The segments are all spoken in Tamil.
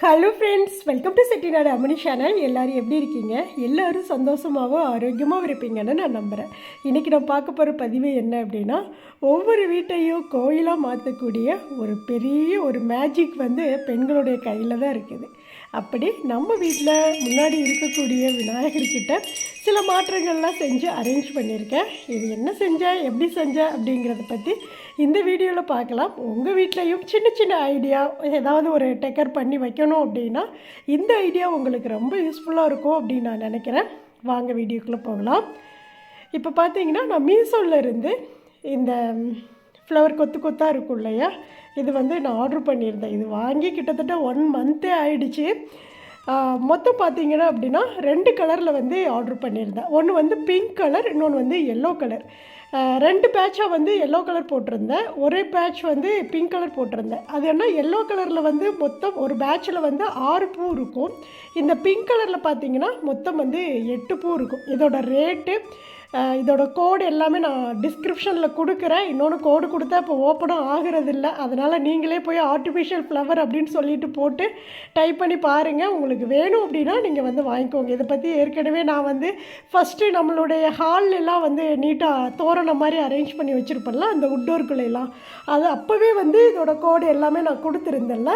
Hello friends welcome to Chettinad Amani channel எல்லோரும் எப்படி இருக்கீங்க? எல்லோரும் சந்தோஷமாகவும் ஆரோக்கியமாகவும் இருப்பீங்கன்னு நான் நம்புகிறேன் இன்றைக்கி நான் பார்க்க போகிற பதிவு என்ன அப்படின்னா ஒவ்வொரு வீட்டையும் கோயிலாக மாற்றக்கூடிய ஒரு பெரிய ஒரு மேஜிக் வந்து பெண்களுடைய கையில் தான் இருக்குது. அப்படி நம்ம வீட்டில் முன்னாடி இருக்கக்கூடிய விநாயகர்கிட்ட சில மாற்றங்கள்லாம் செஞ்சு அரேஞ்ச் பண்ணியிருக்கேன். இது என்ன செஞ்சேன் எப்படி செஞ்சேன் அப்படிங்கிறத பற்றி இந்த வீடியோவில் பார்க்கலாம். உங்கள் வீட்லேயும் சின்ன சின்ன ஐடியா ஏதாவது ஒரு டெக்கர் பண்ணி வைக்கணும் அப்படின்னா இந்த ஐடியா உங்களுக்கு ரொம்ப யூஸ்ஃபுல்லாக இருக்கும் அப்படின்னு நான் நினைக்கிறேன். வாங்க வீடியோக்குள்ளே போகலாம். இப்போ பார்த்தீங்கன்னா நான் மீஷோவில் இருந்து இந்த ஃப்ளவர் கொத்து கொத்தாக இருக்கும் இல்லையா? இது வந்து நான் ஆர்டர் பண்ணியிருந்தேன். இது வாங்கி கிட்டத்தட்ட ஒன் மந்த்தே ஆயிடுச்சு. மொத்தம் பார்த்தீங்கன்னா அப்படின்னா ரெண்டு கலரில் வந்து ஆர்டர் பண்ணியிருந்தேன். ஒன்று வந்து பிங்க் கலர் இன்னொன்று வந்து எல்லோ கலர் ரெண்டு பேட்சாக வந்து எல்லோ கலர் போட்டிருந்தேன். ஒரே பேட்ச் வந்து பிங்க் கலர் போட்டிருந்தேன். அது என்ன எல்லோ கலரில் வந்து மொத்தம் ஒரு பேட்சில் வந்து ஆறு பூ இருக்கும். இந்த பிங்க் கலரில் பார்த்தீங்கன்னா மொத்தம் வந்து எட்டு பூ இருக்கும். இதோட ரேட்டு இதோட கோடு எல்லாமே நான் டிஸ்கிரிப்ஷனில் கொடுக்குறேன். இன்னொன்று கோடு கொடுத்தா இப்போ ஓப்பனும் ஆகிறது இல்லை அதனால் நீங்களே போய் ஆர்டிஃபிஷியல் ஃப்ளவர் அப்படின்னு சொல்லிட்டு போட்டு டைப் பண்ணி பாருங்கள் உங்களுக்கு வேணும் அப்படின்னா நீங்கள் வந்து வாங்கிக்கோங்க. இதை பற்றி ஏற்கனவே நான் வந்து ஃபஸ்ட்டு நம்மளுடைய ஹால்ல வந்து நீட்டாக தோரணம் மாதிரி அரேஞ்ச் பண்ணி வச்சுருப்பேன்ல அந்த உட்டோருக்குள்ளெல்லாம் அது அப்போவே வந்து இதோட கோடு எல்லாமே நான் கொடுத்துருந்தேன்ல.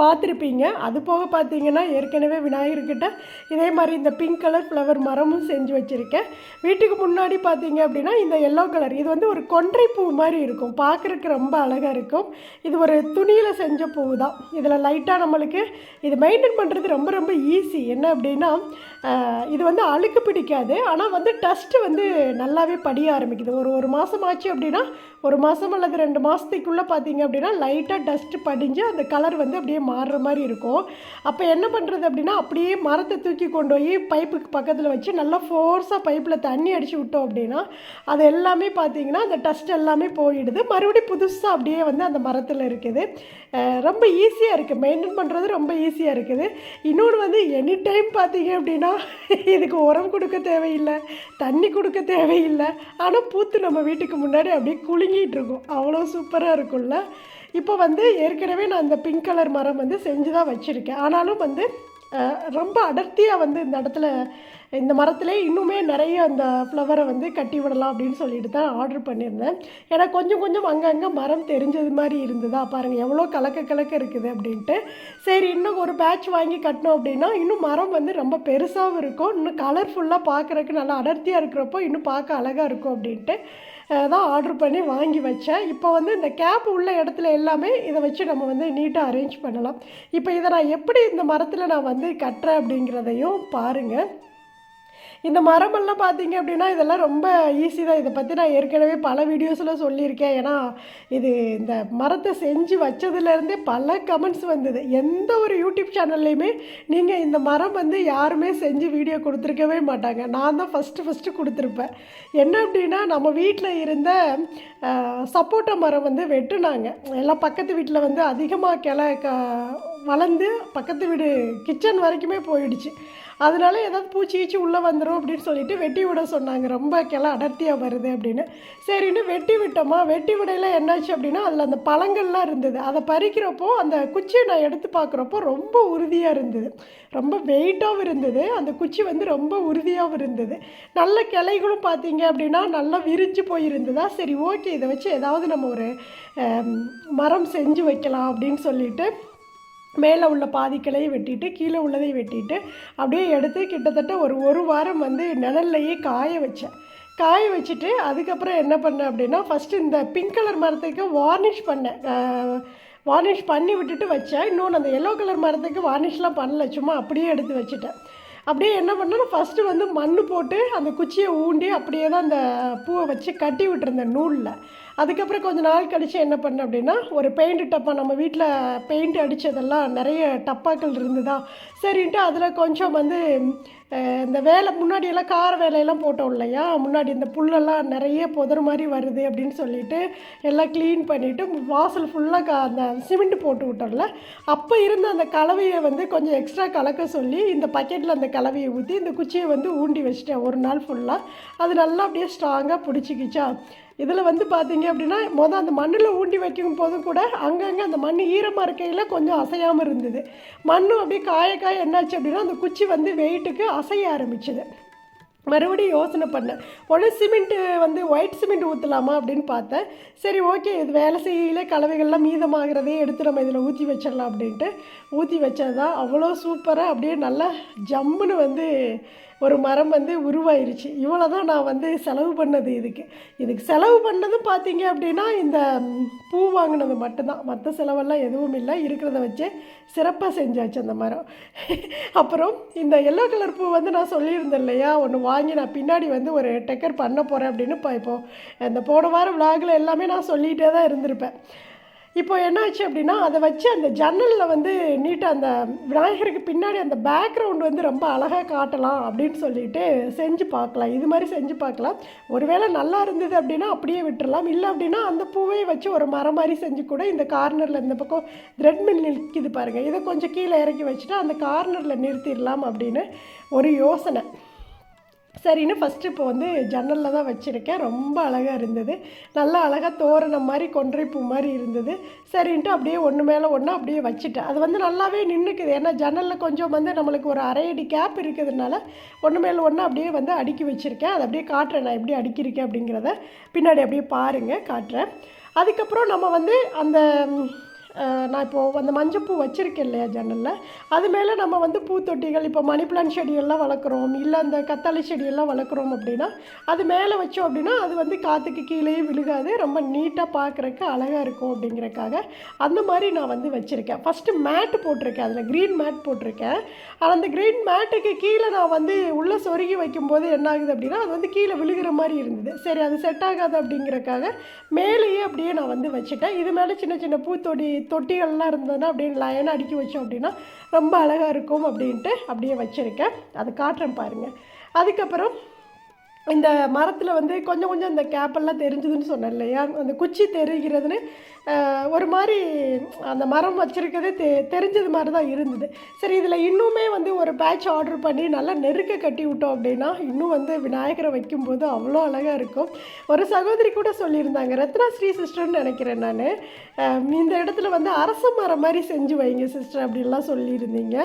பார்த்துருப்பீங்க. அது போக பார்த்தீங்கன்னா ஏற்கனவே விநாயகர்கிட்ட இதே மாதிரி இந்த பிங்க் கலர் ஃப்ளவர் மரமும் செஞ்சு வச்சுருக்கேன். வீட்டுக்கு முன்னாடி பார்த்தீங்க அப்படின்னா இந்த எல்லோ கலர் இது வந்து ஒரு கொன்றை பூ மாதிரி இருக்கும். பார்க்குறக்கு ரொம்ப அழகாக இருக்கும். இது ஒரு துணியில் செஞ்ச பூ தான் இதில் லைட்டாக நம்மளுக்கு இது மெயின்டைன் பண்ணுறது ரொம்ப ரொம்ப ஈஸி என்ன அப்படின்னா இது வந்து அழுக்கு பிடிக்காது. ஆனால் வந்து டஸ்ட்டு வந்து நல்லாவே படிய ஆரம்பிக்குது. ஒரு ஒரு மாதம் ஆச்சு அப்படின்னா ஒரு மாதம் அல்லது ரெண்டு மாதத்துக்குள்ளே பார்த்தீங்க அப்படின்னா லைட்டாக டஸ்ட்டு படிஞ்சு அந்த கலர் வந்து அப்படியே மாறுற மாதிரி இருக்கும். அப்போ என்ன பண்ணுறது அப்படின்னா அப்படியே மரத்தை தூக்கி கொண்டு போய் பைப்புக்கு பக்கத்தில் வச்சு நல்லா ஃபோர்ஸாக பைப்பில் தண்ணி அடித்து விட்டோம் அப்படின்னா அது எல்லாமே பார்த்தீங்கன்னா அந்த டஸ்ட் எல்லாமே போயிடுது. மறுபடியும் புதுசாக அப்படியே வந்து அந்த மரத்தில் இருக்குது. ரொம்ப ஈஸியாக இருக்குது மெயின்டைன் பண்ணுறது ரொம்ப ஈஸியாக இருக்குது. இன்னொன்று வந்து எனி டைம் பார்த்தீங்க அப்படின்னா இதுக்கு உரம் கொடுக்க தேவையில்லை தண்ணி கொடுக்க தேவையில்லை. ஆனால் பூத்து நம்ம வீட்டுக்கு முன்னாடி அப்படியே குலுங்கிட்டு இருக்கும். அவ்வளோ சூப்பராக இருக்கும்ல. இப்போ வந்து ஏற்கனவே நான் இந்த பிங்க் கலர் மரம் வந்து செஞ்சு தான் வச்சுருக்கேன். ஆனாலும் வந்து ரொம்ப அடர்த்தியாக வந்து இந்த இடத்துல இந்த மரத்துலேயே இன்னுமே நிறைய அந்த ஃப்ளவரை வந்து கட்டி விடலாம் அப்படின்னு சொல்லிட்டு தான் ஆர்டர் பண்ணியிருந்தேன். ஏன்னா கொஞ்சம் கொஞ்சம் அங்கங்கே மரம் தெரிஞ்சது மாதிரி இருந்ததா பாருங்கள் எவ்வளோ கலக்க கலக்க இருக்குது அப்படின்ட்டு. சரி இன்னும் ஒரு பேட்ச் வாங்கி கட்டினோம் அப்படின்னா இன்னும் மரம் வந்து ரொம்ப பெருசாகவும் இருக்கும். இன்னும் கலர்ஃபுல்லாக பார்க்குறக்கு நல்லா அடர்த்தியாக இருக்கிறப்போ இன்னும் பார்க்க அழகாக இருக்கும் அப்படின்ட்டு. தான் ஆர்டர் பண்ணி வாங்கி வச்சேன். இப்போ வந்து இந்த கேப் உள்ள இடத்துல எல்லாமே இதை வச்சு நம்ம வந்து நீட்டாக அரேஞ்ச் பண்ணலாம். இப்போ இதை நான் எப்படி இந்த மரத்தில் நான் வந்து கட்டுறேன் அப்படிங்கிறதையும் பாருங்கள் இந்த மரமெல்லாம் பார்த்தீங்க அப்படின்னா இதெல்லாம் ரொம்ப ஈஸி தான். இதை பற்றி நான் ஏற்கனவே பல வீடியோஸில் சொல்லியிருக்கேன். ஏன்னா இது இந்த மரத்தை செஞ்சு வச்சதுலேருந்தே பல கமெண்ட்ஸ் வந்தது. எந்த ஒரு யூடியூப் சேனல்லையுமே நீங்கள் இந்த மரம் வந்து யாருமே செஞ்சு வீடியோ கொடுத்துருக்கவே மாட்டாங்க. நான் தான் ஃபஸ்ட்டு ஃபஸ்ட்டு கொடுத்துருப்பேன். என்ன அப்படின்னா நம்ம வீட்டில் இருந்த சப்போட்டா மரம் வந்து வெட்டுனாங்க. எல்லாம் பக்கத்து வீட்டில் வந்து அதிகமாக கிளை க வளர்ந்து பக்கத்து வீடு கிச்சன் வரைக்குமே போயிடுச்சு. அதனால ஏதாவது பூச்சி கீச்சி உள்ளே வந்துடும் அப்படின்னு சொல்லிட்டு வெட்டி விட சொன்னாங்க. ரொம்ப கிளை அடர்த்தியாக வருது அப்படின்னு. சரின்னு வெட்டி விட்டோமா? வெட்டி விடையில என்னாச்சு அப்படின்னா அதில் அந்த பழங்கள்லாம் இருந்தது. அதை பறிக்கிறப்போ அந்த குச்சியை நான் எடுத்து பார்க்குறப்போ ரொம்ப உறுதியாக இருந்தது. ரொம்ப வெயிட்டாகவும் இருந்தது. அந்த குச்சி வந்து ரொம்ப உறுதியாகவும் இருந்தது. நல்ல கிளைகளும் பார்த்தீங்க அப்படின்னா நல்லா விரிஞ்சு போயிருந்ததா? சரி ஓகே. இதை வச்சு ஏதாவது நம்ம ஒரு மரம் செஞ்சு வைக்கலாம் அப்படின்னு சொல்லிட்டு மேலே உள்ள பாதி கிளையை வெட்டிட்டு கீழே உள்ளதை வெட்டிட்டு அப்படியே எடுத்து கிட்டத்தட்ட ஒரு ஒரு வாரம் வந்து நிழல்லையே காய வச்சேன். காய வச்சுட்டு அதுக்கப்புறம் என்ன பண்ணேன் அப்படின்னா ஃபஸ்ட்டு இந்த பிங்க் கலர் மரத்துக்கு வார்னிஷ் பண்ணேன். வார்னிஷ் பண்ணி விட்டுட்டு வச்சேன். இன்னொன்று அந்த எல்லோ கலர் மரத்துக்கு வார்னிஷ்லாம் பண்ணல சும்மா அப்படியே எடுத்து வச்சுட்டேன். அப்படியே என்ன பண்ணேன்னா ஃபஸ்ட்டு வந்து மண் போட்டு அந்த குச்சியை ஊண்டி அப்படியே தான் அந்த பூவை வச்சு கட்டி விட்டுருந்தேன் நூலில். அதுக்கப்புறம் கொஞ்சம் நாள் கழித்து என்ன பண்ணேன் அப்படின்னா ஒரு பெயிண்ட் டப்பா நம்ம வீட்டில் பெயிண்ட் அடித்ததெல்லாம் நிறைய டப்பாக்கள் இருந்துதான் சரின்ட்டு அதில் கொஞ்சம் வந்து இந்த வேலை முன்னாடியெல்லாம் கார வேலையெல்லாம் போட்டோம் இல்லையா? முன்னாடி இந்த புல்லெல்லாம் நிறைய புதர் மாதிரி வருது அப்படின்னு சொல்லிட்டு எல்லாம் க்ளீன் பண்ணிவிட்டு வாசல் ஃபுல்லாக அந்த சிமெண்ட் போட்டு விட்டோம்ல. அப்போ இருந்த அந்த கலவையை வந்து கொஞ்சம் எக்ஸ்ட்ரா கலக்க சொல்லி இந்த பக்கெட்டில் அந்த கலவையை ஊற்றி இந்த குச்சியை வந்து ஊண்டி வச்சிட்டேன் ஒரு நாள் ஃபுல்லாக அது நல்லா அப்படியே ஸ்ட்ராங்காக பிடிச்சிக்கிச்சா. இதில் வந்து பார்த்தீங்க அப்படின்னா மொதல் அந்த மண்ணில் ஊண்டி வைக்கும் போதும் கூட அங்கங்கே அந்த மண் ஈரமாக இருக்கையில் கொஞ்சம் அசையாமல் இருந்தது. மண்ணும் அப்படியே காய காய என்னாச்சு அப்படின்னா அந்த குச்சி வந்து வெயிட்டுக்கு அசைய ஆரம்பிச்சுது. மறுபடியும் யோசனை பண்ணேன். ஒன்று சிமெண்ட்டு வந்து ஒயிட் சிமெண்ட் ஊற்றலாமா அப்படின்னு பார்த்தேன். சரி ஓகே இது வேலை செய்யல கலவைகள்லாம் மீதமாகிறதே எடுத்து நம்ம இதில் ஊற்றி வச்சிடலாம் அப்படின்ட்டு. ஊற்றி வச்சது தான் அவ்வளோ சூப்பராக அப்படியே நல்லா ஜம்முன்னு வந்து ஒரு மரம் வந்து உருவாயிருச்சு. இவ்வளோ தான் நான் வந்து செலவு பண்ணது இதுக்கு. இதுக்கு செலவு பண்ணதும் பார்த்தீங்க அப்படின்னா இந்த பூ வாங்கினது மட்டும்தான். மற்ற செலவெல்லாம் எதுவும் இல்லை. இருக்கிறத வச்சே சிறப்பாக செஞ்சாச்சு அந்த மரம். அப்புறம் இந்த எல்லோ கலர் பூ வந்து நான் சொல்லியிருந்தேன் இல்லையா? ஒன்று வாங்கி நான் பின்னாடி வந்து ஒரு டெக்கர் பண்ண போகிறேன் அப்படின்னு. இப்போ இப்போது இந்த போன வாரம் விலாகில் எல்லாமே நான் சொல்லிகிட்டே தான் இருந்திருப்பேன். இப்போ என்னாச்சு அப்படின்னா அதை வச்சு அந்த ஜன்னலில் வந்து நீட்டாக அந்த விநாயகருக்கு பின்னாடி அந்த பேக்ரவுண்ட் வந்து ரொம்ப அழகாக காட்டலாம் அப்படின்னு சொல்லிட்டு செஞ்சு பார்க்கலாம். இது மாதிரி செஞ்சு பார்க்கலாம். ஒருவேளை நல்லா இருந்தது அப்படின்னா அப்படியே விட்டுறலாம். இல்லை அப்படின்னா அந்த பூவை வச்சு ஒரு மரம் மாதிரி செஞ்சு கூட இந்த கார்னரில் இந்த பக்கம் த்ரெட் மில் நிற்கிது பாருங்கள் இதை கொஞ்சம் கீழே இறக்கி வச்சுட்டு அந்த கார்னரில் நிறுத்திடலாம் அப்படின்னு ஒரு யோசனை. சரின்னு ஃபஸ்ட்டு இப்போ வந்து ஜன்னலில் தான் வச்சுருக்கேன். ரொம்ப அழகாக இருந்தது. நல்லா அழகாக தோரணம் மாதிரி கொன்றை பூ மாதிரி இருந்தது. சரின்ட்டு அப்படியே ஒன்று மேலே ஒன்று அப்படியே வச்சுட்டேன். அது வந்து நல்லாவே நின்றுக்குது ஏன்னா ஜன்னலில் கொஞ்சம் வந்து நம்மளுக்கு ஒரு அரை அடி கேப் இருக்கிறதுனால ஒன்று மேலே ஒன்று அப்படியே வந்து அடுக்கி வச்சுருக்கேன். அதை அப்படியே காட்டுறேன். நான் எப்படி அடுக்கியிருக்கேன் அப்படிங்கிறத. பின்னாடி அப்படியே பாருங்கள் காட்டுறேன். அதுக்கப்புறம் நம்ம வந்து அந்த நான் இப்போது அந்த மஞ்சப்பூ வச்சுருக்கேன் இல்லையா ஜன்னலில்? அது மேலே நம்ம வந்து பூத்தொட்டிகள் இப்போ மணி பிளான்ட் செடியெல்லாம் வளர்க்குறோம் இல்லை அந்த கத்தாழை செடியெல்லாம் வளர்க்குறோம் அப்படின்னா அது மேலே வச்சோம் அப்படின்னா அது வந்து காற்றுக்கு கீழேயே விழுகாது ரொம்ப நீட்டாக பார்க்குறக்கு அழகாக இருக்கும் அப்படிங்கிறக்காக அந்த மாதிரி நான் வந்து வச்சுருக்கேன். ஃபஸ்ட்டு மேட்டு போட்டிருக்கேன் அதில் க்ரீன் மேட் போட்டிருக்கேன். ஆனால் அந்த க்ரீன் மேட்டுக்கு கீழே நான் வந்து உள்ளே சொருகி வைக்கும்போது என்ன ஆகுது அப்படின்னா அது வந்து கீழே விழுகிற மாதிரி இருந்தது. சரி அது செட் ஆகாது அப்படிங்கிறக்காக மேலேயே அப்படியே நான் வந்து வச்சுட்டேன். இது மேலே சின்ன சின்ன பூத்தொடி தொட்டிகள்லாம் இருந்ததுன்னா அப்படியே லைனாக அடுக்கி வச்சோம் அப்படின்னா ரொம்ப அழகாக இருக்கும் அப்படின்ட்டு அப்படியே வச்சுருக்கேன். அது காட்டுறேன் பாருங்கள் அதுக்கப்புறம் இந்த மரத்தில் வந்து கொஞ்சம் கொஞ்சம் இந்த கேப்பெல்லாம் தெரிஞ்சுதுன்னு சொன்னேன் இல்லையா? அந்த குச்சி தெரிகிறதுன்னு ஒரு மாதிரி அந்த மரம் வச்சுருக்கதே தெ தெரிஞ்சது மாதிரி தான் இருந்தது. சரி இதில் இன்னுமே வந்து ஒரு பேட்ச் ஆர்டர் பண்ணி நல்லா நெருக்க கட்டி விட்டோம் அப்படின்னா இன்னும் வந்து விநாயகரை வைக்கும்போது அவ்வளோ அழகாக இருக்கும். ஒரு சகோதரி கூட சொல்லியிருந்தாங்க ரத்னா ஸ்ரீ சிஸ்டர்னு நினைக்கிறேன் நான். இந்த இடத்துல வந்து அரச மரம் மாதிரி செஞ்சு வைங்க சிஸ்டர் அப்படின்லாம் சொல்லியிருந்தீங்க.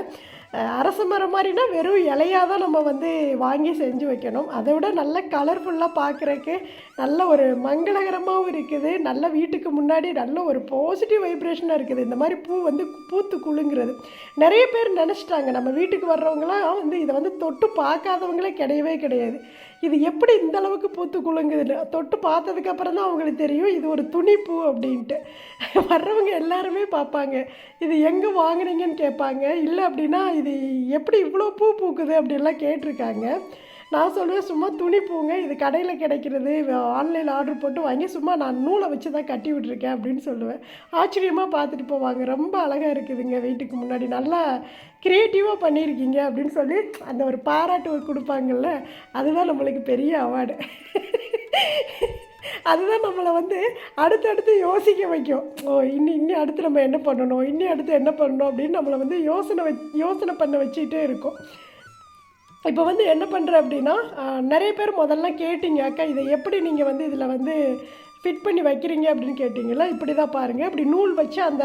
அரச மரம் மாதிரினா வெறும் இலையாக தான் நம்ம வந்து வாங்கி செஞ்சு வைக்கணும். அதை விட நல்ல கலர்ஃபுல்லாக பார்க்குறக்கு நல்ல ஒரு மங்களகரமாகவும் இருக்குது. நல்ல வீட்டுக்கு முன்னாடி நல்ல ஒரு பாசிட்டிவ் வைப்ரேஷனாக இருக்குது. இந்த மாதிரி பூ வந்து பூத்து குழுங்கிறது நிறைய பேர் நினச்சிட்டாங்க. நம்ம வீட்டுக்கு வர்றவங்களாம் வந்து இதை வந்து தொட்டு பார்க்காதவங்களே கிடையவே கிடையாது. இது எப்படி இந்த அளவுக்கு பூத்து குலுங்குதுன்னு தொட்டு பார்த்ததுக்கு அப்புறம் தான் அவங்களுக்கு தெரியும் இது ஒரு துணிப்பூ அப்படின்ட்டு. வர்றவங்க எல்லாருமே பார்ப்பாங்க இது எங்கே வாங்குனீங்கன்னு கேட்பாங்க இல்லை அப்படின்னா இது எப்படி இவ்வளோ பூ பூக்குது அப்படின்லாம் கேட்டிருக்காங்க. நான் சொல்லுவேன் சும்மா துணி பூங்க இது கடையில் கிடைக்கிறது. ஆன்லைனில் ஆர்டர் போட்டு வாங்கி சும்மா நான் நூலை வச்சு தான் கட்டி விட்டுருக்கேன் அப்படின்னு சொல்லுவேன். ஆச்சரியமாக பார்த்துட்டு போவாங்க. ரொம்ப அழகாக இருக்குதுங்க வீட்டுக்கு முன்னாடி. நல்லா க்ரியேட்டிவாக பண்ணியிருக்கீங்க அப்படின்னு சொல்லி அந்த ஒரு பாராட்டு கொடுப்பாங்கல்ல அதுதான் நம்மளுக்கு பெரிய அவார்டு அதுதான் நம்மளை வந்து அடுத்தடுத்து யோசிக்க வைக்கும். ஓ இன்னி இன்னி அடுத்து நம்ம என்ன பண்ணணும்? இன்னி அடுத்து என்ன பண்ணணும்? அப்படின்னு நம்மளை வந்து யோசனை வச் யோசனை பண்ண வச்சுக்கிட்டே இருக்கும். இப்போ வந்து என்ன பண்ணுறேன் அப்படின்னா நிறைய பேர் முதல்ல கேட்டீங்க அக்கா இதை எப்படி நீங்கள் வந்து இதில் வந்து ஃபிட் பண்ணி வைக்கிறீங்க? அப்படின்னு கேட்டிங்களா இப்படி தான் பாருங்கள் இப்படி நூல் வச்சு அந்த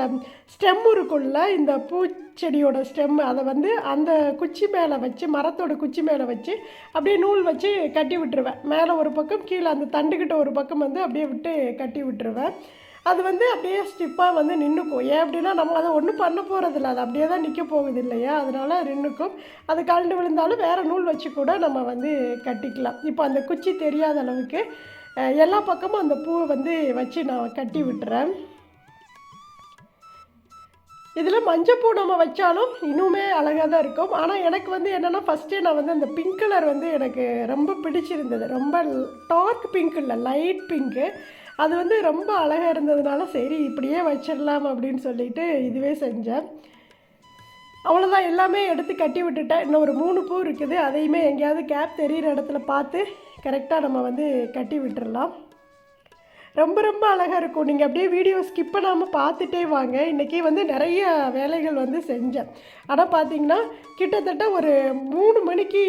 ஸ்டெம் இருக்குள்ள இந்த பூச்செடியோட ஸ்டெம் அதை வந்து அந்த குச்சி மேலே வச்சு மரத்தோட குச்சி மேலே வச்சு அப்படியே நூல் வச்சு கட்டி விட்டுருவேன். மேலே ஒரு பக்கம் கீழே அந்த தண்டுக்கிட்ட ஒரு பக்கம் வந்து அப்படியே விட்டு கட்டி விட்டுருவேன். அது வந்து அப்படியே ஸ்டிப்பாக வந்து நின்றுக்கும் ஏன் அப்படின்னா நம்ம அதை ஒன்றும் பண்ண போகிறதில்ல அது அப்படியே தான் நிற்க போகுது இல்லையா? அதனால் நின்றுக்கும் அது கழண்டு விழுந்தாலும் வேறு நூல் வச்சு கூட நம்ம வந்து கட்டிக்கலாம். இப்போ அந்த குச்சி தெரியாத அளவுக்கு எல்லா பக்கமும் அந்த பூவை வந்து வச்சு நான் கட்டி விட்டுறேன். இதில் மஞ்சப்பூ நம்ம வச்சாலும் இன்னுமே அழகாக தான் இருக்கும். ஆனால் எனக்கு வந்து என்னென்னா ஃபஸ்ட்டே நான் வந்து அந்த பிங்க் கலர் வந்து எனக்கு ரொம்ப பிடிச்சிருந்தது. ரொம்ப டார்க் பிங்க் இல்லை லைட் பிங்க்கு அது வந்து ரொம்ப அழகாக இருந்ததுனால சரி இப்படியே வச்சிடலாம் அப்படின்னு சொல்லிட்டு இதுவே செஞ்சேன். அவ்வளோதான் எல்லாமே எடுத்து கட்டி விட்டுட்டேன். இன்னும் ஒரு மூணு பூ இருக்குது. அதையுமே எங்கேயாவது கேப் தெரியிற இடத்துல பார்த்து கரெக்டாக நம்ம வந்து கட்டி விட்டுடலாம். ரொம்ப ரொம்ப அழகாக இருக்கும். நீங்கள் அப்படியே வீடியோ ஸ்கிப் பண்ணாமல் பார்த்துட்டே வாங்க. இன்றைக்கி வந்து நிறைய வேலைகள் வந்து செஞ்சேன். ஆனால் பார்த்தீங்கன்னா கிட்டத்தட்ட ஒரு மூணு மணிக்கு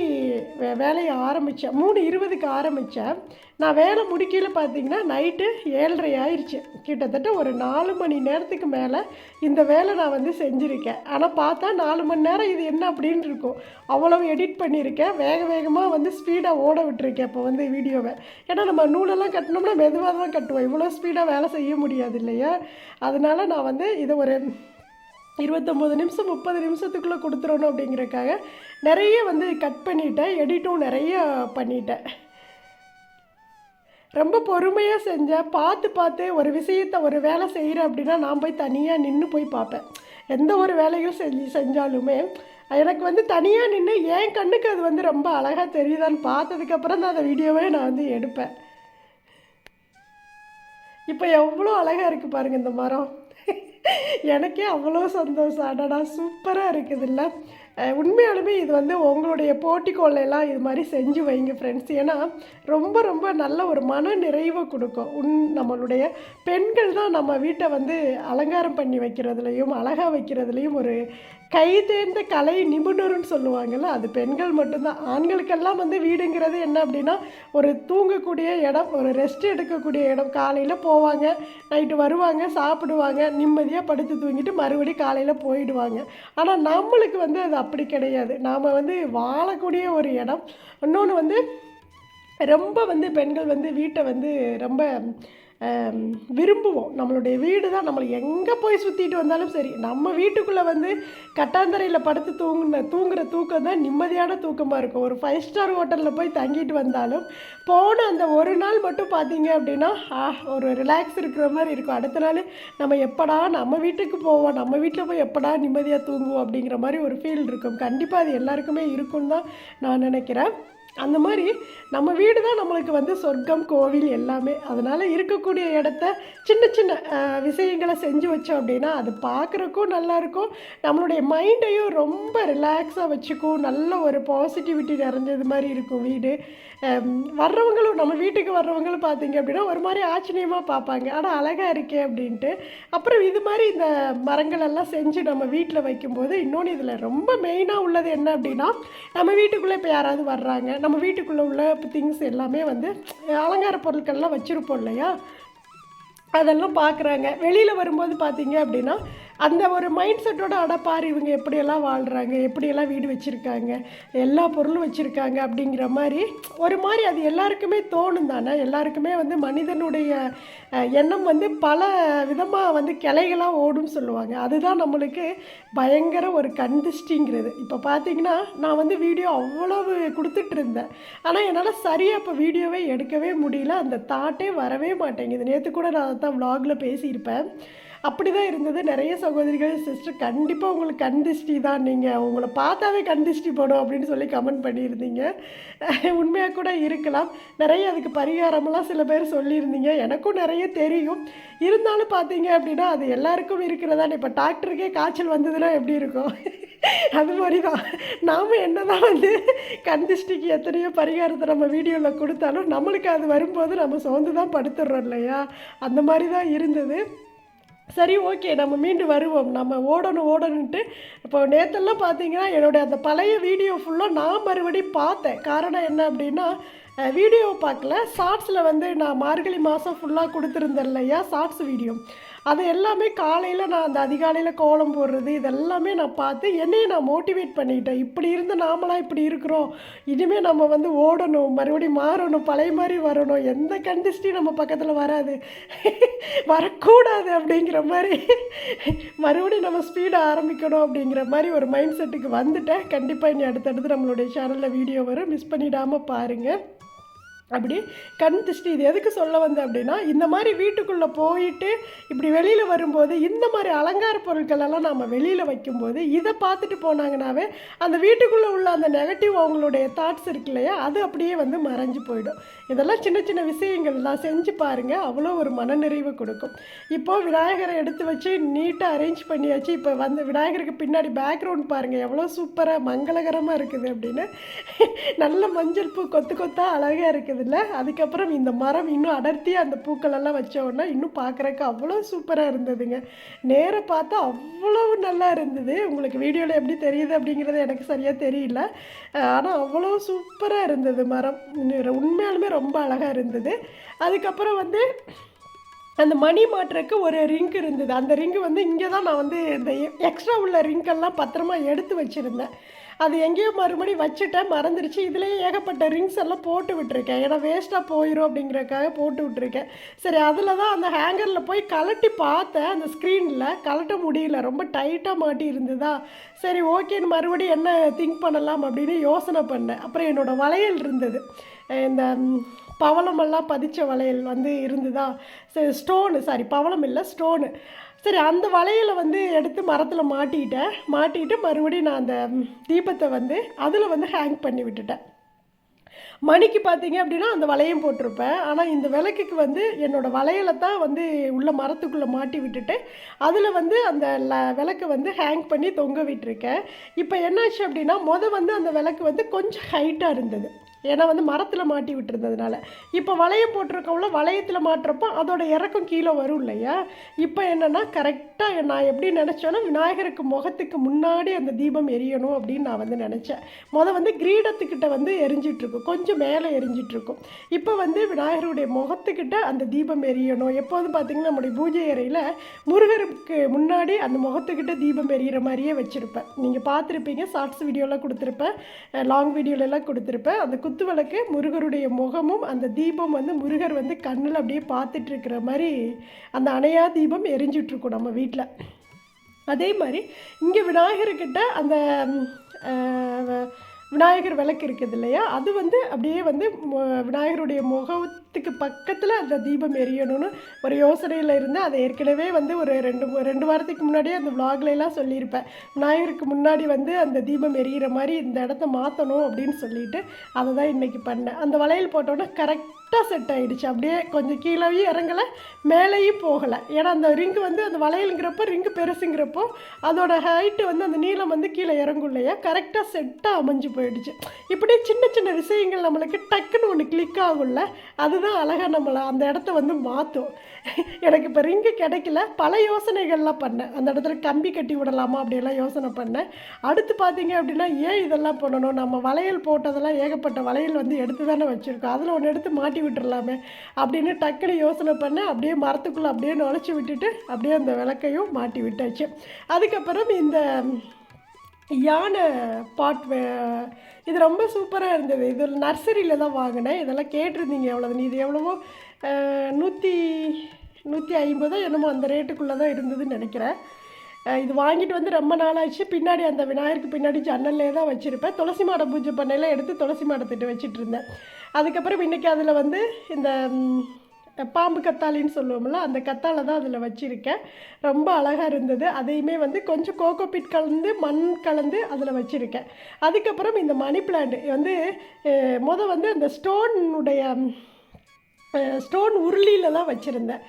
வே வேலையை ஆரம்பித்தேன் மூணு இருபதுக்கு ஆரம்பித்தேன் நான் வேலை முடிக்கையில் பார்த்தீங்கன்னா நைட்டு ஏழரை ஆயிடுச்சு கிட்டத்தட்ட ஒரு நாலு மணி நேரத்துக்கு மேலே இந்த வேலை நான் வந்து செஞ்சுருக்கேன். ஆனால் பார்த்தா நாலு மணி நேரம் இது என்ன அப்படின்னு இருக்கும். அவ்வளவு எடிட் பண்ணியிருக்கேன் வேக வேகமாக வந்து ஸ்பீடாக ஓட விட்டுருக்கேன் இப்போ வந்து வீடியோவை. ஏன்னா நம்ம நூலெல்லாம் கட்டினோம்னா மெதுவாக தான் கட்டுவோம். இவ்வளோ ஸ்பீடாக வேலை செய்ய முடியாது இல்லையா? அதனால் நான் வந்து இதை ஒரு இருபத்தொம்போது நிமிஷம் முப்பது நிமிஷத்துக்குள்ளே கொடுத்துடணும் அப்படிங்கிறக்காக நிறைய வந்து கட் பண்ணிட்டேன். எடிட்டும் நிறைய பண்ணிட்டேன். ரொம்ப பொறுமையாக செஞ்சேன் பார்த்து பார்த்து ஒரு விஷயத்தை ஒரு வேலை செய்கிறேன் அப்படின்னா நான் போய் தனியாக நின்று போய் பார்ப்பேன். எந்த ஒரு வேலையும் செஞ்சு செஞ்சாலுமே எனக்கு வந்து தனியாக நின்று என் கண்ணுக்கு அது வந்து ரொம்ப அழகாக தெரியுதான்னு பார்த்ததுக்கப்புறம் தான் அந்த வீடியோவே நான் வந்து எடுப்பேன். இப்போ எவ்வளோ அழகாக இருக்குது பாருங்கள் இந்த மரம். எனக்கே அவ்வளோ சந்தோஷம். அடடா சூப்பராக இருக்குதுல்ல உண்மையாலுமே இது வந்து உங்களுடைய போட்டிக்கோளெல்லாம் இது மாதிரி செஞ்சு வைங்க ஃப்ரெண்ட்ஸ் ஏன்னா ரொம்ப ரொம்ப நல்ல ஒரு மன நிறைவை கொடுக்கும். உன் நம்மளுடைய பெண்கள் தான் நம்ம வீட்டை வந்து அலங்காரம் பண்ணி வைக்கிறதுலையும் அழகாக வைக்கிறதுலையும் ஒரு கைதேர்ந்த கலை நிபுணர்னு சொல்லுவாங்கள்ல அது பெண்கள் மட்டும்தான். ஆண்களுக்கெல்லாம் வந்து வீடுங்கிறது என்ன அப்படின்னா ஒரு தூங்கக்கூடிய இடம் ஒரு ரெஸ்ட் எடுக்கக்கூடிய இடம். காலையில் போவாங்க நைட்டு வருவாங்க சாப்பிடுவாங்க நிம்மதியாக படுத்து தூங்கிட்டு மறுபடியும் காலையில் போயிடுவாங்க. ஆனால் நம்மளுக்கு வந்து அது அப்படி கிடையாது. நாம் வந்து வாழக்கூடிய ஒரு இடம். இன்னொன்று வந்து ரொம்ப வந்து பெண்கள் வந்து வீட்டை வந்து ரொம்ப விரும்புவோம். நம்மளுடைய வீடு தான். நம்மளை எங்கே போய் சுற்றிட்டு வந்தாலும் சரி நம்ம வீட்டுக்குள்ளே வந்து கட்டாந்தரையில் படுத்து தூங்குன தூங்குற தூக்கம் தான் நிம்மதியான தூக்கமாக இருக்கும். ஒரு ஃபைவ் ஸ்டார் ஹோட்டலில் போய் தங்கிட்டு வந்தாலும் போன அந்த ஒரு நாள் மட்டும் பார்த்தீங்க அப்படின்னா ஒரு ரிலாக்ஸ் இருக்கிற மாதிரி இருக்கும். அடுத்த நாள் நம்ம எப்படா நம்ம வீட்டுக்கு போவோம் நம்ம வீட்டில் போய் எப்படா நிம்மதியாக தூங்குவோம் அப்படிங்கிற மாதிரி ஒரு ஃபீல் இருக்கும். கண்டிப்பாக அது எல்லாருக்குமே இருக்கும்னு தான் நான் நினைக்கிறேன். அந்த மாதிரி நம்ம வீடு தான் நம்மளுக்கு வந்து சொர்க்கம் கோவில் எல்லாமே. அதனால் இருக்கக்கூடிய இடத்த சின்ன சின்ன விஷயங்களை செஞ்சு வச்சோம் அப்படின்னா அது பார்க்குறக்கும் நல்லாயிருக்கும். நம்மளுடைய மைண்டையும் ரொம்ப ரிலாக்ஸாக வச்சுக்கும். நல்ல ஒரு பாசிட்டிவிட்டி நிறைஞ்சது மாதிரி இருக்கும் வீடு. வர்றவங்களும் நம்ம வீட்டுக்கு வர்றவங்களும் பார்த்தீங்க அப்படின்னா ஒரு மாதிரி ஆச்சரியமாக பார்ப்பாங்க. ஆனால் அழகாக இருக்கே அப்படின்ட்டு. அப்புறம் இது மாதிரி இந்த மரங்கள் எல்லாம் செஞ்சு நம்ம வீட்டில் வைக்கும்போது இன்னொன்று இதில் ரொம்ப மெயினாக உள்ளது என்ன அப்படின்னா நம்ம வீட்டுக்குள்ளே இப்போ யாராவது வர்றாங்க. நம்ம வீட்டுக்குள்ளே உள்ள திங்ஸ் எல்லாமே வந்து அலங்கார பொருட்கள்லாம் வச்சுருப்போம் இல்லையா? அதெல்லாம் பார்க்குறாங்க வெளியில் வரும்போது பார்த்தீங்க அப்படின்னா அந்த ஒரு மைண்ட் செட்டோட அடப்பார் இவங்க எப்படியெல்லாம் வாழ்கிறாங்க எப்படியெல்லாம் வீடு வச்சுருக்காங்க? எல்லா பொருளும் வச்சுருக்காங்க? அப்படிங்கிற மாதிரி ஒரு மாதிரி அது எல்லாருக்குமே தோணும் தானே? எல்லாருக்குமே வந்து மனிதனுடைய எண்ணம் வந்து பல விதமாக வந்து கிளைகளாக ஓடும்னு சொல்லுவாங்க. அதுதான் நம்மளுக்கு பயங்கர ஒரு கண்டிஷ்டிங்கிறது இப்போ பார்த்தீங்கன்னா நான் வந்து வீடியோ அவ்வளவு கொடுத்துட்டு இருந்தேன் ஆனால் என்னால் சரியாக இப்போ வீடியோவே எடுக்கவே முடியல. அந்த தாட்டே வரவே மாட்டேங்குது. நேற்று கூட நான் அதை தான் வ்ளாகில் பேசியிருப்பேன். அப்படி தான் இருந்தது. நிறைய சகோதரிகள் சிஸ்டர் கண்டிப்பாக உங்களுக்கு கந்திஷ்டி தான். நீங்கள் உங்களை பார்த்தாவே கந்திஷ்டி போடும் அப்படின்னு சொல்லி கமெண்ட் பண்ணியிருந்தீங்க. உண்மையாக கூட இருக்கலாம். நிறைய அதுக்கு பரிகாரமெல்லாம் சில பேர் சொல்லியிருந்தீங்க. எனக்கும் நிறைய தெரியும். இருந்தாலும் பார்த்தீங்க அப்படின்னா அது எல்லாருக்கும் இருக்கிறதா? இப்போ டாக்டருக்கே காய்ச்சல் வந்ததுன்னா எப்படி இருக்கும்? அது மாதிரி தான் நாம் என்ன தான் வந்து கந்திஷ்டிக்கு எத்தனையோ பரிகாரத்தை நம்ம வீடியோவில் கொடுத்தாலும் நம்மளுக்கு அது வரும்போது நம்ம சோர்ந்து தான் படுத்துடுறோம் இல்லையா? அந்த மாதிரி தான் இருந்தது. சரி ஓகே நம்ம மீண்டும் வருவோம். நம்ம ஓடணும் ஓடணுன்ட்டு. இப்போ நேற்றெல்லாம் பார்த்தீங்கன்னா என்னுடைய அந்த பழைய வீடியோ ஃபுல்லாக நான் மறுபடியும் பார்த்தேன். காரணம் என்ன அப்படின்னா வீடியோ பார்க்கல. ஷார்ட்ஸில் வந்து நான் மார்கழி மாதம் ஃபுல்லாக கொடுத்துருந்தேன் இல்லையா ஷார்ட்ஸ் வீடியோ அது எல்லாமே காலையில் நான் அந்த அதிகாலையில் கோலம் போடுறது இதெல்லாமே நான் பார்த்து என்னையும் நான் மோட்டிவேட் பண்ணிக்கிட்டேன் இப்படி இருந்து நாமளாம் இப்படி இருக்கிறோம். இனிமேல் நம்ம வந்து ஓடணும் மறுபடியும் மாறணும் பழைய மாதிரி வரணும். எந்த கண்டிஸ்டியும் நம்ம பக்கத்தில் வராது. வரக்கூடாது அப்படிங்கிற மாதிரி. மறுபடியும் நம்ம ஸ்பீடை ஆரம்பிக்கணும் அப்படிங்கிற மாதிரி ஒரு மைண்ட் செட்டுக்கு வந்துட்டேன். கண்டிப்பாக இனி அடுத்தடுத்து நம்மளுடைய சேனலில் வீடியோ வரும். மிஸ் பண்ணிடாமல் பாருங்கள் அப்படி கண் திருஷ்டி இது எதுக்கு சொல்ல வந்தேன் அப்படின்னா இந்த மாதிரி வீட்டுக்குள்ளே போயிட்டு இப்படி வெளியில் வரும்போது இந்த மாதிரி அலங்கார பொருட்கள் எல்லாம் நம்ம வெளியில் வைக்கும்போது இதை பார்த்துட்டு போனாங்கனாவே அந்த வீட்டுக்குள்ளே உள்ள அந்த நெகட்டிவ் அவங்களுடைய தாட்ஸ் இருக்கு இல்லையா அது அப்படியே வந்து மறைஞ்சு போயிடும். இதெல்லாம் சின்ன சின்ன விஷயங்கள் தான். செஞ்சு பாருங்கள் அவ்வளோ ஒரு மனநிறைவு கொடுக்கும். இப்போது விநாயகரை எடுத்து வச்சு நீட்டாக அரேஞ்ச் பண்ணியாச்சு. இப்போ வந்து விநாயகருக்கு பின்னாடி பேக்ரவுண்ட் பாருங்கள் எவ்வளோ சூப்பராக மங்களகரமாக இருக்குது அப்படின்னு. நல்ல மஞ்சள் பூ கொத்து கொத்தாக அழகாக இருக்குதுல்ல? அதுக்கப்புறம் இந்த மரம் இன்னும் அடர்த்தியாக அந்த பூக்களெல்லாம் வச்சோன்னா இன்னும் பார்க்குறக்கு அவ்வளோ சூப்பராக இருந்ததுங்க. நேராக பார்த்தா அவ்வளோ நல்லா இருந்தது. உங்களுக்கு வீடியோவில் எப்படி தெரியுது அப்படிங்கிறது எனக்கு சரியாக தெரியல. ஆனால் அவ்வளோ சூப்பராக இருந்தது மரம். உண்மையாலுமே ரொம்ப அழகாக இருந்தது. அதுக்கப்புறம் வந்து அந்த மணி மாட்டுறதுக்கு ஒரு ரிங்க் இருந்தது. அந்த ரிங்கு வந்து இங்கே தான் நான் வந்து இந்த எக்ஸ்ட்ரா உள்ள ரிங்கெல்லாம் பத்திரமா எடுத்து வச்சுருந்தேன். அது எங்கேயோ மறுபடி வச்சுட்டேன் மறந்துடுச்சு இதுலேயே ஏகப்பட்ட ரிங்ஸ் எல்லாம் போட்டு விட்டுருக்கேன். ஏன்னா வேஸ்ட்டாக போயிடும் அப்படிங்கிறக்காக போட்டு விட்டுருக்கேன். சரி அதில் தான் அந்த ஹேங்கரில் போய் கலட்டி பார்த்தேன். அந்த ஸ்க்ரீனில் கலட்ட முடியல. ரொம்ப டைட்டாக மாட்டி இருந்ததா? சரி ஓகேன்னு மறுபடியும் என்ன திங்க் பண்ணலாம் அப்படின்னு யோசனை பண்ணேன். அப்புறம் என்னோடய வளையல் இருந்தது. இந்த பவளமெல்லாம் பதித்த வளையல் வந்து இருந்ததா? சரி ஸ்டோனு சாரி பவளம் இல்லை ஸ்டோனு சரி அந்த வளையலை வந்து எடுத்து மரத்தில் மாட்டிக்கிட்டேன். மாட்டிக்கிட்டு மறுபடியும் நான் அந்த தீபத்தை வந்து அதில் வந்து ஹேங் பண்ணி விட்டுட்டேன். மணிக்கு பார்த்தீங்க அப்படின்னா அந்த வளையம் போட்டிருப்பேன். ஆனால் இந்த விளக்குக்கு வந்து என்னோடய வளையலை தான் வந்து உள்ள மரத்துக்குள்ளே மாட்டி விட்டுட்டு அதில் வந்து அந்த ல விளக்கை வந்து ஹேங் பண்ணி தொங்க விட்டுருக்கேன். இப்போ என்னாச்சு அப்படின்னா மொதல் வந்து அந்த விளக்கு வந்து கொஞ்சம் ஹைட்டாக இருந்தது. ஏன்னா வந்து மரத்தில் மாட்டி விட்டுருந்ததுனால. இப்போ வளையம் போட்டிருக்கவங்கள வளையத்தில் மாட்டுறப்போ அதோட இறக்கம் கீழே வரும் இல்லையா? இப்போ என்னென்னா கரெக்டாக நான் எப்படி நினச்சேன்னா விநாயகருக்கு முகத்துக்கு முன்னாடி அந்த தீபம் எரியணும் அப்படின்னு நான் வந்து நினச்சேன். முத வந்து கிரீடத்துக்கிட்ட வந்து எரிஞ்சிட்ருக்கும் கொஞ்சம் மேலே எரிஞ்சிட்ருக்கும் இப்போ வந்து விநாயகருடைய முகத்துக்கிட்ட அந்த தீபம் எரியணும். எப்போதும் பார்த்தீங்கன்னா நம்முடைய பூஜை அறையில் முருகருக்கு முன்னாடி அந்த முகத்துக்கிட்ட தீபம் எரியிற மாதிரியே வச்சுருப்பேன். நீங்கள் பார்த்துருப்பீங்க ஷார்ட்ஸ் வீடியோலாம் கொடுத்துருப்பேன் லாங் வீடியோலலாம் கொடுத்துருப்பேன். அந்த குத்து குத்துவிளக்கு முருகருடைய முகமும் அந்த தீபம் வந்து முருகர் வந்து கண்ணில் அப்படியே பார்த்துட்டு இருக்கிற மாதிரி அந்த அணையா தீபம் எரிஞ்சிட்ருக்கும் நம்ம வீட்டில் அதே மாதிரி இங்கே விநாயகர்கிட்ட அந்த விநாயகர் விளக்கு இருக்குது இல்லையா? அது வந்து அப்படியே வந்து விநாயகருடைய விநாயகருடைய முகத்துக்கு பக்கத்தில் அந்த தீபம் எரியணும்னு ஒரு யோசனையில் இருந்து அதை ஏற்கனவே வந்து ஒரு ரெண்டு ரெண்டு வாரத்துக்கு முன்னாடியே அந்த vlogல சொல்லியிருப்பேன். விநாயகருக்கு முன்னாடி வந்து அந்த தீபம் எரியிற மாதிரி இந்த இடத்த மாற்றணும் அப்படின்னு சொல்லிட்டு அதை தான் இன்றைக்கி பண்ணேன். அந்த வளையல் போட்டோன்னே கரெக்டாக செட் ஆகிடுச்சு அப்படியே கொஞ்சம் கீழேயும் இறங்கலை மேலேயும் போகலை. ஏன்னா அந்த ரிங்கு வந்து அந்த வளையலுங்கிறப்போ ரிங்கு பெருசுங்கிறப்போ அதோட ஹைட்டு வந்து அந்த நீளம் வந்து கீழே இறங்கும் இல்லையா? கரெக்டாக செட்டாக அமைஞ்சு போயிடுச்சு. இப்படி சின்ன சின்ன விஷயங்கள் நம்மளுக்கு டக்குன்னு ஒன்று கிளிக் ஆகும்ல அது அதுதான் அழகாக நம்மளை அந்த இடத்த வந்து மாற்றும் எனக்கு இப்போ ரிங்கு கிடைக்கல. பல யோசனைகள்லாம் பண்ணேன். அந்த இடத்துல கம்பி கட்டி விடலாமா அப்படியெல்லாம் யோசனை பண்ணேன். அடுத்து பார்த்தீங்க அப்படின்னா ஏன் இதெல்லாம் பண்ணணும்? நம்ம வளையல் போட்டதெல்லாம் ஏகப்பட்ட வளையல் வந்து எடுத்து தானே வச்சுருக்கோம். அதில் ஒன்று எடுத்து மாட்டி விட்டுடலாமே அப்படின்னு டக்குன்னு யோசனை பண்ணேன். அப்படியே மரத்துக்குள்ளே அப்படியே நுழைச்சி விட்டுட்டு அப்படியே அந்த விளக்கையும் மாட்டி விட்டாச்சு. அதுக்கப்புறம் இந்த யானை பாட் வே- இது ரொம்ப சூப்பராக இருந்தது. இது நர்சரியில் தான் வாங்கினேன். இதெல்லாம் கேட்டிருந்தீங்க எவ்வளோ இது எவ்வளவோ நூற்றி நூற்றி ஐம்பதோ என்னமோ அந்த ரேட்டுக்குள்ளே தான் இருந்ததுன்னு நினைக்கிறேன். இது வாங்கிட்டு வந்து ரொம்ப நாளாச்சு. பின்னாடி அந்த விநாயகருக்கு பின்னாடி ஜன்னல்லே தான் வச்சுருப்பேன். துளசி மாடை பூஜை பண்ணையில் எடுத்து துளசி மாடத்திட்டு வச்சுட்டு இருந்தேன். அதுக்கப்புறம் இன்றைக்கி அதில் வந்து இந்த பாம்பு கத்தாலின்னு சொல்லுவோம்ல அந்த கத்தாழை தான் அதில் வச்சுருக்கேன். ரொம்ப அழகாக இருந்தது. அதையுமே வந்து கொஞ்சம் கோகோபிட் கலந்து மண் கலந்து அதில் வச்சுருக்கேன். அதுக்கப்புறம் இந்த மணி பிளான்ட் வந்து மொதல் வந்து அந்த ஸ்டோனுடைய ஸ்டோன் உருளியில் தான் வச்சுருந்தேன்.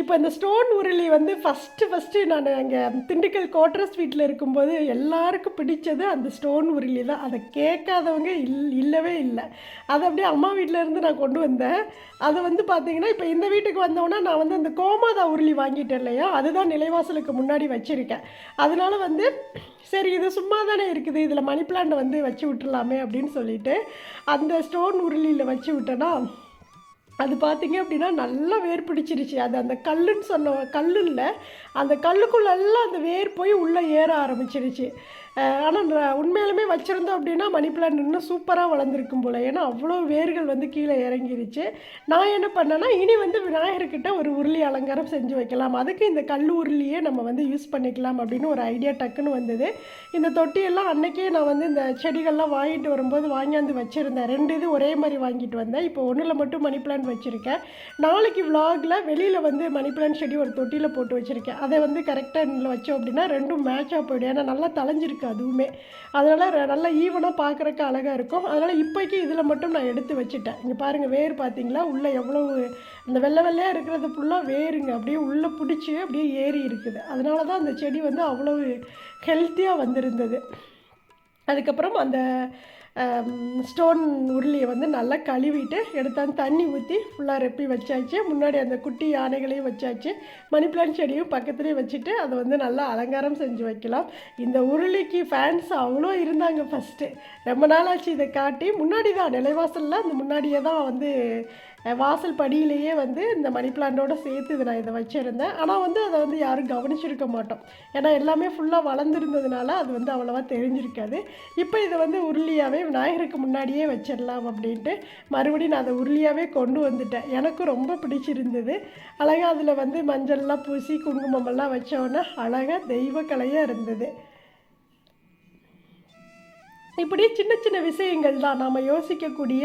இப்போ இந்த ஸ்டோன் உருளி வந்து ஃபஸ்ட்டு ஃபஸ்ட்டு நான் அங்கே திண்டுக்கல் கோட்ரஸ் வீட்டில் இருக்கும்போது எல்லாருக்கும் பிடிச்சது அந்த ஸ்டோன் உருளி தான். அதை கேட்காதவங்க இல் இல்லவே இல்லை. அதை அப்படியே அம்மா வீட்டில் இருந்து நான் கொண்டு வந்தேன். அதை வந்து பார்த்தீங்கன்னா இப்போ இந்த வீட்டுக்கு வந்தோன்னா நான் வந்து அந்த கோமாதா உருளி வாங்கிட்டேன் இல்லையா? அதுதான் நிலைவாசலுக்கு முன்னாடி வச்சுருக்கேன். அதனால வந்து சரி இது சும்மா தானே இருக்குது. இதில் மணி பிளான்ட் வந்து வச்சு விட்டுறலாமே அப்படின்னு சொல்லிட்டு அந்த ஸ்டோன் உருளியில் வச்சு விட்டேன்னா அது பார்த்தீங்க அப்படின்னா நல்லா வேர் பிடிச்சிருச்சு. அது அந்த கல்லுன்னு சொன்ன கல்லு இல்லை அந்த கல்லுக்குள்ளெல்லாம் அந்த வேர் போய் உள்ளே ஏற ஆரம்பிச்சிருச்சு. ஆனால் உண்மையாலுமே வச்சுருந்தோம் அப்படின்னா மணி பிளான்ட் இன்னும் சூப்பராக வளர்ந்துருக்கும் போல். ஏன்னா அவ்வளோ வேர்கள் வந்து கீழே இறங்கிருச்சு. நான் என்ன பண்ணேன்னா இனி வந்து விநாயகர்கிட்ட ஒரு உருளி அலங்காரம் செஞ்சு வைக்கலாம். அதுக்கு இந்த கல் உருளியே நம்ம வந்து யூஸ் பண்ணிக்கலாம் அப்படின்னு ஒரு ஐடியா டக்குன்னு வந்தது. இந்த தொட்டியெல்லாம் அன்னைக்கே நான் வந்து இந்த செடிகள்லாம் வாங்கிட்டு வரும்போது வாங்கியாந்து வச்சுருந்தேன். ரெண்டு இது ஒரே மாதிரி வாங்கிட்டு வந்தேன். இப்போ ஒன்றில் மட்டும் மணி பிளான்ட் வச்சுருக்கேன். நாளைக்கு விலாகில் வெளியில் வந்து மணி பிளான்ட் செடி ஒரு தொட்டியில் போட்டு வச்சுருக்கேன். அதை வந்து கரெக்டாக வச்சோம் அப்படின்னா ரெண்டும் மேட்சாக போயிடும். ஏன்னா நல்லா தலைஞ்சிருக்கு அதுவுமே. அதனால் நல்லா ஈவனாக பார்க்குறக்கு அழகாக இருக்கும். அதனால் இப்போக்கி இதில் மட்டும் நான் எடுத்து வச்சுட்டேன். இங்கே பாருங்கள் வேர் பார்த்தீங்களா உள்ளே எவ்வளவு அந்த வெள்ளை வெள்ளையாக இருக்கிறது ஃபுல்லாக வேருங்க. அப்படியே உள்ளே பிடிச்சி அப்படியே ஏறி இருக்குது. அதனால தான் அந்த செடி வந்து அவ்வளவு ஹெல்த்தியாக வந்திருந்தது. அதுக்கப்புறம் அந்த ஸ்டோன் உருளியை வந்து நல்லா கழுவிட்டு எடுத்தாந்து தண்ணி ஊற்றி ஃபுல்லாக ரெப்பி வச்சாச்சு. முன்னாடி அந்த குட்டி யானைகளையும் வச்சாச்சு. மணி பிளான்ட் செடியும் பக்கத்துலேயே வச்சுட்டு அதை வந்து நல்லா அலங்காரம் செஞ்சு வைக்கலாம். இந்த உருளிக்கு ஃபேன்ஸ் அவ்வளோ இருந்தாங்க ஃபஸ்ட்டு ரொம்ப நாளாச்சு இதை காட்டி. முன்னாடி தான் நிலைவாசலில் அந்த முன்னாடியே தான் வந்து வாசல் படியிலேயே வந்து இந்த மணி பிளான்ட்டோட சேர்த்து இதை நான் இதை வச்சுருந்தேன். ஆனால் வந்து அதை வந்து யாரும் கவனிச்சிருக்க மாட்டோம். ஏன்னா எல்லாமே ஃபுல்லாக வளர்ந்துருந்ததுனால அது வந்து அவ்வளோவா தெரிஞ்சிருக்காது. இப்போ இதை வந்து உருளியாகவே விநாயகருக்கு முன்னாடியே வச்சிடலாம் அப்படின்ட்டு மறுபடியும் நான் அதை உருளியாகவே கொண்டு வந்துட்டேன். எனக்கும் ரொம்ப பிடிச்சிருந்தது. அழகாக அதில் வந்து மஞ்சள்லாம் பூசி குங்குமமெல்லாம் வச்சோன்னே அழகாக தெய்வ கலையாக இருந்தது. இப்படி சின்ன சின்ன விஷயங்கள் தான். நம்ம யோசிக்கக்கூடிய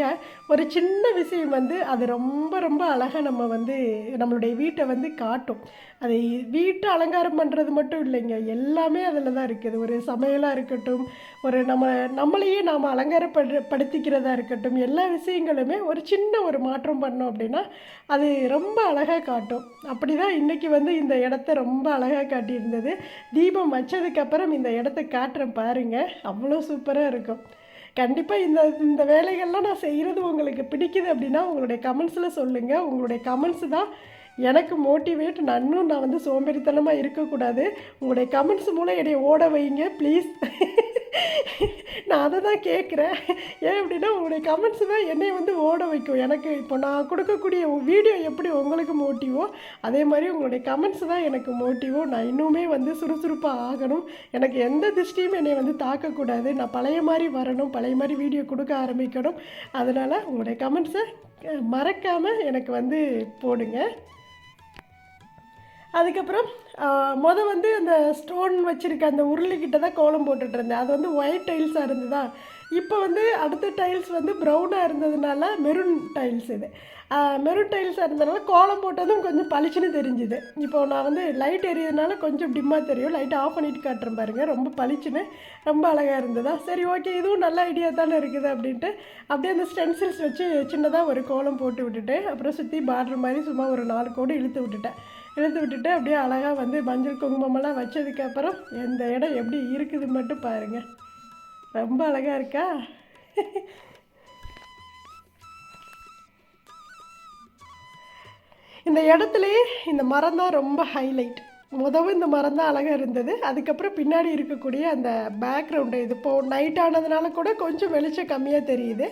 ஒரு சின்ன விஷயம் வந்து அது ரொம்ப ரொம்ப அழகாக நம்ம வந்து நம்மளுடைய வீட்டை வந்து காட்டும். அது வீட்டை அலங்காரம் பண்ணுறது மட்டும் இல்லைங்க. எல்லாமே அதில் தான் இருக்குது. ஒரு சமையலாக இருக்கட்டும் ஒரு நம்ம நம்மளையே நாம் அலங்காரப்படு படுத்திக்கிறதா இருக்கட்டும் எல்லா விஷயங்களுமே ஒரு சின்ன ஒரு மாற்றம் பண்ணோம் அப்படின்னா அது ரொம்ப அழகாக காட்டும். அப்படி தான் இன்றைக்கி வந்து இந்த இடத்த ரொம்ப அழகாக காட்டியிருந்தது. தீபம் வச்சதுக்கப்புறம் இந்த இடத்த காட்டுறேன் பாருங்கள் அவ்வளோ சூப்பராக இருக்கும் கண்டிப்பாக இந்த இந்த வேலைகள்லாம் நான் செய்கிறது உங்களுக்கு பிடிக்குது அப்படின்னா உங்களுடைய கமெண்ட்ஸில் சொல்லுங்கள் உங்களுடைய கமெண்ட்ஸ் தான் எனக்கு மோட்டிவேட் நன்னும் நான் வந்து சோம்பேறித்தனமாக இருக்கக்கூடாது. உங்களுடைய கமெண்ட்ஸ் மூலம் என்னை ஓட வைங்க ப்ளீஸ் நான் அதை தான் கேட்குறேன். ஏன் அப்படின்னா உங்களுடைய கமெண்ட்ஸ் தான் என்னை வந்து ஓட வைக்கும். எனக்கு இப்போ நான் கொடுக்கக்கூடிய வீடியோ எப்படி உங்களுக்கு மோட்டிவோ அதே மாதிரி உங்களுடைய கமெண்ட்ஸ் தான் எனக்கு மோட்டிவோ நான் இன்னுமே வந்து சுறுசுறுப்பாக ஆகணும். எனக்கு எந்த திருஷ்டியும் என்னை வந்து தாக்கக்கூடாது. நான் பழைய மாதிரி வரணும் பழைய மாதிரி வீடியோ கொடுக்க ஆரம்பிக்கணும். அதனால் உங்களுடைய கமெண்ட்ஸை மறக்காமல் எனக்கு வந்து போடுங்க. அதுக்கப்புறம் மொதல் வந்து அந்த ஸ்டோன் வச்சுருக்க அந்த உருளைக்கிட்ட தான் கோலம் போட்டுட்ருந்தேன் அது வந்து ஒயிட் டைல்ஸாக இருந்ததா? இப்போ வந்து அடுத்த டைல்ஸ் வந்து ப்ரௌனாக இருந்ததுனால மெரூன் டைல்ஸ் இது. மெரூன் டைல்ஸாக இருந்ததுனால கோலம் போட்டதும் கொஞ்சம் பளிச்சுன்னு தெரிஞ்சுது. இப்போ நான் வந்து லைட் எரியதுனால கொஞ்சம் டிம்மாக தெரியும். லைட் ஆஃப் பண்ணிட்டு காட்டுறேன் பாருங்கள் ரொம்ப பளிச்சுன்னு ரொம்ப அழகாக இருந்ததா? சரி ஓகே இதுவும் நல்ல ஐடியா தானே இருக்குது அப்படின்ட்டு அப்படியே அந்த ஸ்டென்சில்ஸ் வச்சு சின்னதாக ஒரு கோலம் போட்டு விட்டுட்டு அப்புறம் சுற்றி பார்டர் மாதிரி சும்மா ஒரு நாலு கோடு இழுத்து விட்டுட்டேன். இழுத்து விட்டுட்டு அப்படியே அழகாக வந்து மஞ்சள் குங்குமமெல்லாம் வச்சதுக்கப்புறம் இந்த இடம் எப்படி இருக்குது மட்டும் பாருங்கள் ரொம்ப அழகாக இருக்கா? இந்த இடத்துலையே இந்த மரம் தான் ரொம்ப ஹைலைட் முதவும் இந்த மரம் தான் அழகாக இருந்தது. அதுக்கப்புறம் பின்னாடி இருக்கக்கூடிய அந்த பேக்ரவுண்டு இது. இப்போது நைட் ஆனதுனால கூட கொஞ்சம் வெளிச்சம் கம்மியாக தெரியுது.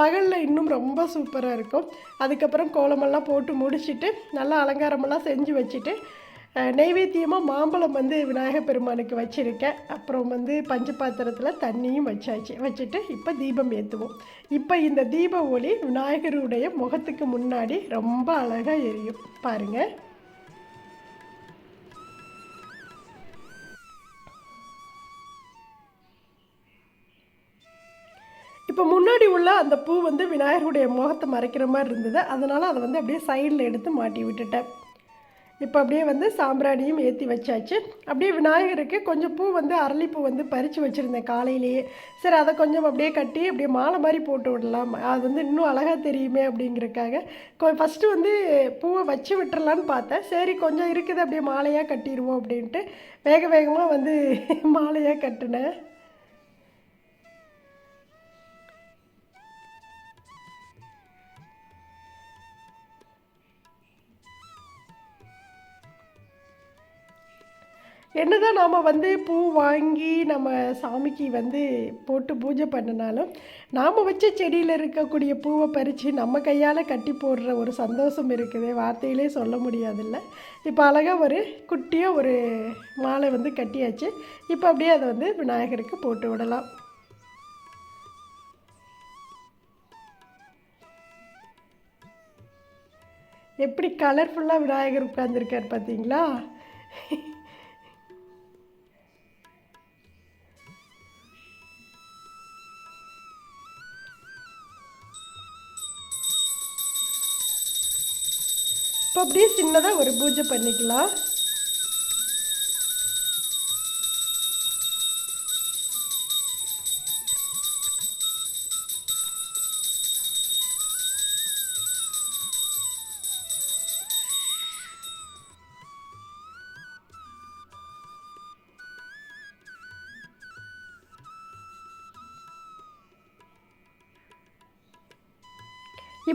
பகலில் இன்னும் ரொம்ப சூப்பராக இருக்கும். அதுக்கப்புறம் கோலமெல்லாம் போட்டு முடிச்சுட்டு நல்லா அலங்காரமெல்லாம் செஞ்சு வச்சுட்டு நெய்வேத்தியமாக மாம்பழம் வந்து விநாயகர் பெருமானுக்கு வச்சுருக்கேன். அப்புறம் வந்து பஞ்ச பாத்திரத்தில் தண்ணியும் வச்சாச்சு. வச்சுட்டு இப்போ தீபம் ஏற்றுவோம் இப்போ இந்த தீப ஒளி விநாயகருடைய முகத்துக்கு முன்னாடி ரொம்ப அழகாக எரியும். பாருங்கள் இப்போ முன்னாடி உள்ள அந்த பூ வந்து விநாயகருடைய முகத்தை மறைக்கிற மாதிரி இருந்தது. அதனால் அதை வந்து அப்படியே சைடில் எடுத்து மாட்டி விட்டுட்டேன். இப்போ அப்படியே வந்து சாம்பிராணியும் ஏற்றி வச்சாச்சு. அப்படியே விநாயகருக்கு கொஞ்சம் பூ வந்து அரளிப்பூ வந்து பறித்து வச்சுருந்தேன் காலையிலேயே. சரி அதை கொஞ்சம் அப்படியே கட்டி அப்படியே மாலை மாதிரி போட்டு விடலாம். அது வந்து இன்னும் அழகாக தெரியுமே அப்படிங்கிறக்காக ஃபஸ்ட்டு வந்து பூவை வச்சு விட்டுறலான்னு பார்த்தேன். சரி கொஞ்சம் இருக்குது அப்படியே மாலையாக கட்டிடுவோம் அப்படின்ட்டு. வேக வேகமாக வந்து மாலையாக கட்டினேன். என்னதான் நாம் வந்து பூ வாங்கி நம்ம சாமிக்கு வந்து போட்டு பூஜை பண்ணினாலும் நாம் வச்ச செடியில் இருக்கக்கூடிய பூவை பறித்து நம்ம கையால் கட்டி போடுற ஒரு சந்தோஷம் இருக்குது. வார்த்தையிலே சொல்ல முடியாதுல்ல. இப்போ அழகாக ஒரு குட்டியாக ஒரு மாலை வந்து கட்டியாச்சு. இப்போ அப்படியே அதை வந்து விநாயகருக்கு போட்டு விடலாம். எப்படி கலர்ஃபுல்லாக விநாயகர் உட்காந்துருக்கார் பார்த்தீங்களா இப்போ அப்படியே சின்னதாக ஒரு பூஜை பண்ணிக்கலாம்.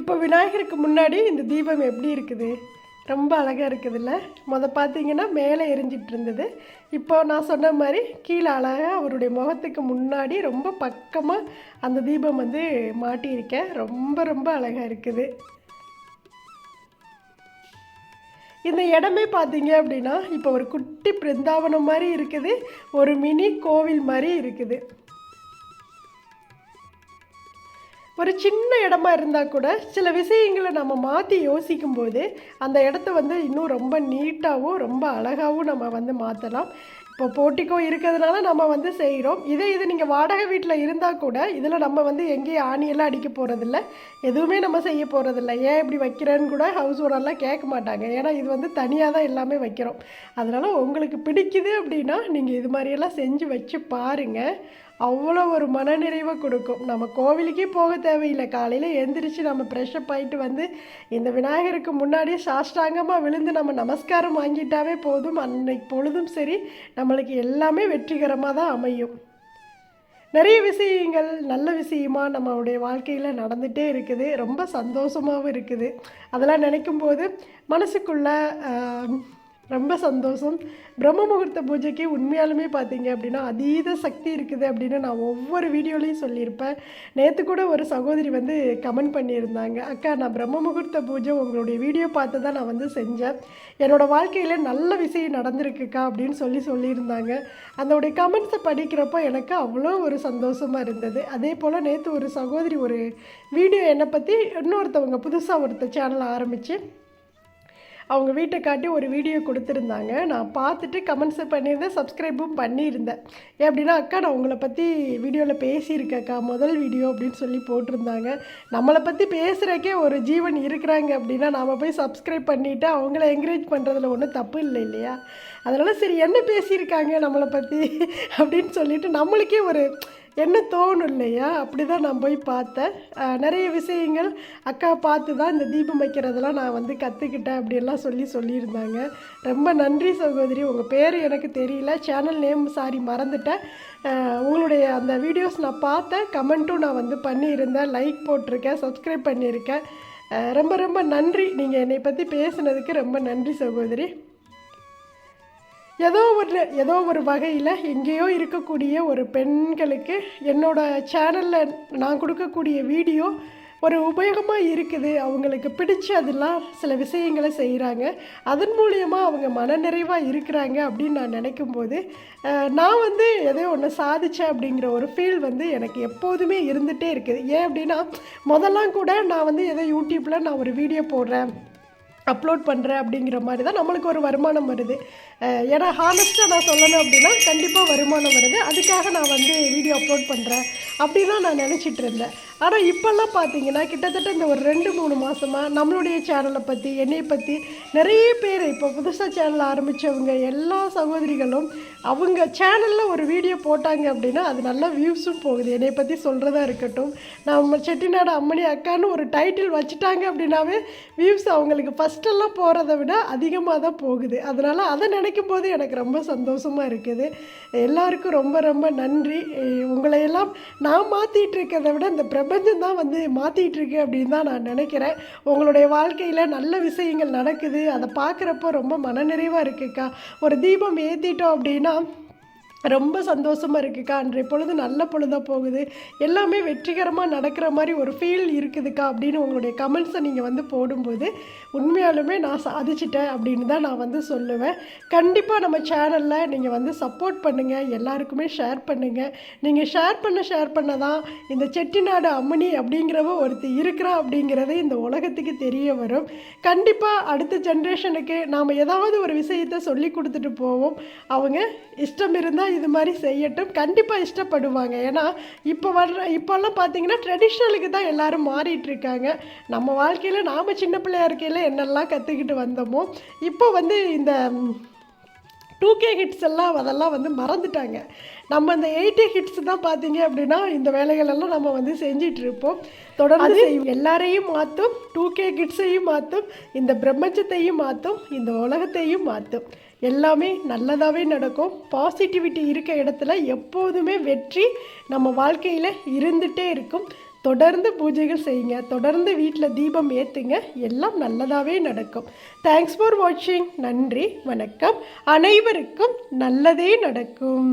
இப்போ விநாயகருக்கு முன்னாடி இந்த தீபம் எப்படி இருக்குது? ரொம்ப அழகாக இருக்குதுல்ல? முத பார்த்தீங்கன்னா மேலே எரிஞ்சிட்டு இருந்தது. இப்போ நான் சொன்ன மாதிரி கீழே அழகாக அவருடைய முகத்துக்கு முன்னாடி ரொம்ப பக்கமாக அந்த தீபம் வந்து மாட்டியிருக்கேன். ரொம்ப ரொம்ப அழகாக இருக்குது. இந்த இடமே பார்த்தீங்க அப்படின்னா இப்போ ஒரு குட்டி பிருந்தாவனம் மாதிரி இருக்குது. ஒரு மினி கோவில் மாதிரி இருக்குது. ஒரு சின்ன இடமா இருந்தால் கூட சில விஷயங்களை நம்ம மாற்றி யோசிக்கும்போது அந்த இடத்த வந்து இன்னும் ரொம்ப நீட்டாகவும் ரொம்ப அழகாகவும் நம்ம வந்து மாற்றலாம் இப்போ போட்டிக்கோ இருக்கிறதுனால நம்ம வந்து செய்கிறோம் இதே இது நீங்கள் வாடகை வீட்டில் இருந்தால் கூட இதில் நம்ம வந்து எங்கேயும் ஆணியெல்லாம் அடிக்க போகிறதில்ல எதுவுமே நம்ம செய்ய போகிறதில்ல ஏன் இப்படி வைக்கிறேன்னு கூட ஹவுஸ் ஓனர்லாம் கேட்க மாட்டாங்க. ஏன்னா இது வந்து தனியாக தான் எல்லாமே வைக்கிறோம். அதனால் உங்களுக்கு பிடிக்குது அப்படின்னா நீங்கள் இது மாதிரியெல்லாம் செஞ்சு வச்சு பாருங்கள் அவ்வளோ ஒரு மனநிறைவை கொடுக்கும். நம்ம கோவிலுக்கே போக தேவையில்லை. காலையில் எந்திரிச்சு நம்ம ஃப்ரெஷ்அப் ஆகிட்டு வந்து இந்த விநாயகருக்கு முன்னாடியே சாஷ்டாங்கமாக விழுந்து நம்ம நமஸ்காரம் வாங்கிட்டாவே போதும். அன்னைக்கு பொழுதும் சரி நம்மளுக்கு எல்லாமே வெற்றிகரமாக தான் அமையும். நிறைய விஷயங்கள் நல்ல விஷயமா நம்மளுடைய வாழ்க்கையில் நடந்துகிட்டே இருக்குது. ரொம்ப சந்தோஷமாகவும் இருக்குது. அதெல்லாம் நினைக்கும்போது மனசுக்குள்ள ரொம்ப சந்தோஷம். பிரம்ம முகூர்த்த பூஜைக்கு உண்மையாலுமே பார்த்தீங்க அப்படின்னா அதீத சக்தி இருக்குது அப்படின்னு நான் ஒவ்வொரு வீடியோலையும் சொல்லியிருப்பேன். நேற்று கூட ஒரு சகோதரி வந்து கமெண்ட் பண்ணியிருந்தாங்க. அக்கா நான் பிரம்ம முகூர்த்த பூஜை உங்களுடைய வீடியோ பார்த்து தான் நான் வந்து செஞ்சேன். என்னோடய வாழ்க்கையில் நல்ல விஷயம் நடந்திருக்குக்கா? அப்படின்னு சொல்லி சொல்லியிருந்தாங்க. அதோடைய கமெண்ட்ஸை படிக்கிறப்போ எனக்கு அவ்வளோ ஒரு சந்தோஷமாக இருந்தது. அதே போல் நேற்று ஒரு சகோதரி ஒரு வீடியோ என்னை பற்றி இன்னொருத்தவங்க புதுசாக ஒருத்தர் சேனல் ஆரம்பித்து அவங்க வீட்டை காட்டி ஒரு வீடியோ கொடுத்துருந்தாங்க. நான் பார்த்துட்டு கமெண்ட்ஸு பண்ணியிருந்தேன் சப்ஸ்கிரைபும் பண்ணியிருந்தேன். ஏன் அப்படின்னா அக்கா நான் உங்களை பற்றி வீடியோவில் பேசியிருக்கேக்கா முதல் வீடியோ அப்படின்னு சொல்லி போட்டிருந்தாங்க. நம்மளை பற்றி பேசுகிறக்கே ஒரு ஜீவன் இருக்கிறாங்க அப்படின்னா நாம் போய் சப்ஸ்கிரைப் பண்ணிவிட்டு அவங்கள என்கரேஜ் பண்ணுறதுல ஒன்றும் தப்பு இல்லை இல்லையா? அதனால் சரி என்ன பேசியிருக்காங்க நம்மளை பற்றி அப்படின்னு சொல்லிட்டு நம்மளுக்கே ஒரு என்ன தோணும் இல்லையா அப்படி தான் நான் போய் பார்த்தேன். நிறைய விஷயங்கள் அக்கா பார்த்து தான் இந்த தீபம் வைக்கிறதெல்லாம் நான் வந்து கற்றுக்கிட்டேன் அப்படியெல்லாம் சொல்லி சொல்லியிருந்தாங்க. ரொம்ப நன்றி சகோதரி. உங்கள் பேர் எனக்கு தெரியல. சேனல் நேம் சாரி மறந்துட்டேன். உங்களுடைய அந்த வீடியோஸ் நான் பார்த்தேன். கமெண்ட்டும் நான் வந்து பண்ணியிருந்தேன். லைக் போட்டிருக்கேன். சப்ஸ்கிரைப் பண்ணியிருக்கேன். ரொம்ப ரொம்ப நன்றி. நீங்கள் என்னை பற்றி பேசுனதுக்கு ரொம்ப நன்றி சகோதரி. ஏதோ ஒரு ஏதோ ஒரு வகையில் எங்கேயோ இருக்கக்கூடிய ஒரு பெண்களுக்கு என்னோட சேனலில் நான் கொடுக்கக்கூடிய வீடியோ ஒரு உபயோகமாக இருக்குது. அவங்களுக்கு பிடிச்ச அதெல்லாம் சில விஷயங்களை செய்கிறாங்க அதன் மூலியமாக அவங்க மனநிறைவாக இருக்கிறாங்க அப்படின்னு நான் நினைக்கும்போது போது நான் வந்து எதோ ஒன்று சாதித்தேன் அப்படிங்கிற ஒரு ஃபீல் வந்து எனக்கு எப்போதுமே இருந்துகிட்டே இருக்குது. ஏன் அப்படின்னா முதல்லாம் கூட நான் வந்து எதோ யூடியூப்பில் நான் ஒரு வீடியோ போடுறேன். அப்லோட் பண்ணுறேன் அப்படிங்கிற மாதிரி தான் நம்மளுக்கு ஒரு வருமானம் வருது. ஏன்னா ஹானஸ்ட்டாக நான் சொல்லணும் அப்படின்னா கண்டிப்பாக வருமானம் வருது. அதுக்காக நான் வந்து வீடியோ அப்லோட் பண்ணுறேன் அப்படிலாம் நான் நினச்சிட்டு இருந்தேன். ஆனால் இப்போல்லாம் பார்த்தீங்கன்னா கிட்டத்தட்ட இந்த ஒரு ரெண்டு மூணு மாதமாக நம்மளுடைய சேனலை பற்றி என்னையை பற்றி நிறைய பேர் இப்போ புதுசாக சேனல் ஆரம்பித்தவங்க எல்லா சகோதரிகளும் அவங்க சேனலில் ஒரு வீடியோ போட்டாங்க அப்படின்னா அது நல்ல வியூஸும் போகுது. என்னை பற்றி சொல்கிறதா இருக்கட்டும். நம்ம செட்டிநாடு அம்மணி அக்கான்னு ஒரு டைட்டில் வச்சுட்டாங்க அப்படின்னாவே வியூஸ் அவங்களுக்கு ஃபஸ்ட்டெல்லாம் போகிறத விட அதிகமாக தான் போகுது. அதனால் அதை நினைக்கும் போது எனக்கு ரொம்ப சந்தோஷமாக இருக்குது. எல்லாருக்கும் ரொம்ப ரொம்ப நன்றி. உங்களையெல்லாம் நான் மாற்றிட்டு இருக்கிறத விட இந்த பிரபஞ்சம் தான் வந்து மாற்றிட்டு அப்படின்னு தான் நான் நினைக்கிறேன். உங்களுடைய வாழ்க்கையில் நல்ல விஷயங்கள் நடக்குது. அதை பார்க்குறப்போ ரொம்ப மனநிறைவாக இருக்குக்கா. ஒரு தீபம் ஏற்றிட்டோம் அப்படின்னா ரொம்ப சந்தோஷமாக இருக்குக்கா அன்றைய பொழுது நல்ல பொழுதாக போகுது. எல்லாமே வெற்றிகரமாக நடக்கிற மாதிரி ஒரு ஃபீல் இருக்குதுக்கா அப்படின்னு உங்களுடைய கமெண்ட்ஸை நீங்கள் வந்து போடும்போது உண்மையாலுமே நான் சாதிச்சிட்டேன் அப்படின்னு தான் நான் வந்து சொல்லுவேன். கண்டிப்பாக நம்ம சேனலில் நீங்கள் வந்து சப்போர்ட் பண்ணுங்கள் எல்லாருக்குமே ஷேர் பண்ணுங்கள் நீங்கள் ஷேர் பண்ண ஷேர் பண்ண தான் இந்த செட்டிநாடு அம்மணி அப்படிங்கிறவ ஒருத்தி இருக்கிறா அப்படிங்கிறது இந்த உலகத்துக்கு தெரிய வரும். கண்டிப்பாக அடுத்த ஜென்ரேஷனுக்கு நாம் ஏதாவது ஒரு விஷயத்தை சொல்லி கொடுத்துட்டு போவோம். அவங்க இஷ்டம் இருந்தால் இது மாதிரி செய்யட்டும். கண்டிப்பாக இஷ்டப்படுவாங்க. ஏன்னா இப்போ வர்ற இப்போல்லாம் பார்த்தீங்கன்னா ட்ரெடிஷ்னலுக்கு தான் எல்லாரும் மாறிட்டு இருக்காங்க நம்ம வாழ்க்கையில் நாம் சின்ன பிள்ளையா இருக்கையில் என்னெல்லாம் கற்றுக்கிட்டு வந்தோமோ இப்போ வந்து இந்த டூ கே ஹிட்ஸ் எல்லாம் அதெல்லாம் வந்து மறந்துட்டாங்க. நம்ம இந்த எயிட்டி ஹிட்ஸ் தான் பார்த்தீங்க அப்படின்னா இந்த வேலைகள் எல்லாம் நம்ம வந்து செஞ்சிட்டு இருப்போம் தொடர்ந்து எல்லாரையும் மாற்றும் டூ கே கிட்ஸையும் மாற்றும் இந்த பிரம்மச்சத்தையும் மாற்றும் இந்த உலகத்தையும் மாற்றும் எல்லாமே நல்லதாகவே நடக்கும். பாசிட்டிவிட்டி இருக்க இடத்துல எப்போதுமே வெற்றி நம்ம வாழ்க்கையில் இருந்துகிட்டே இருக்கும். தொடர்ந்து பூஜைகள் செய்யுங்க. தொடர்ந்து வீட்டில் தீபம் ஏற்றுங்க எல்லாம் நல்லதாகவே நடக்கும். தேங்க்ஸ் ஃபார் வாட்சிங் நன்றி வணக்கம். அனைவருக்கும் நல்லதே நடக்கும்.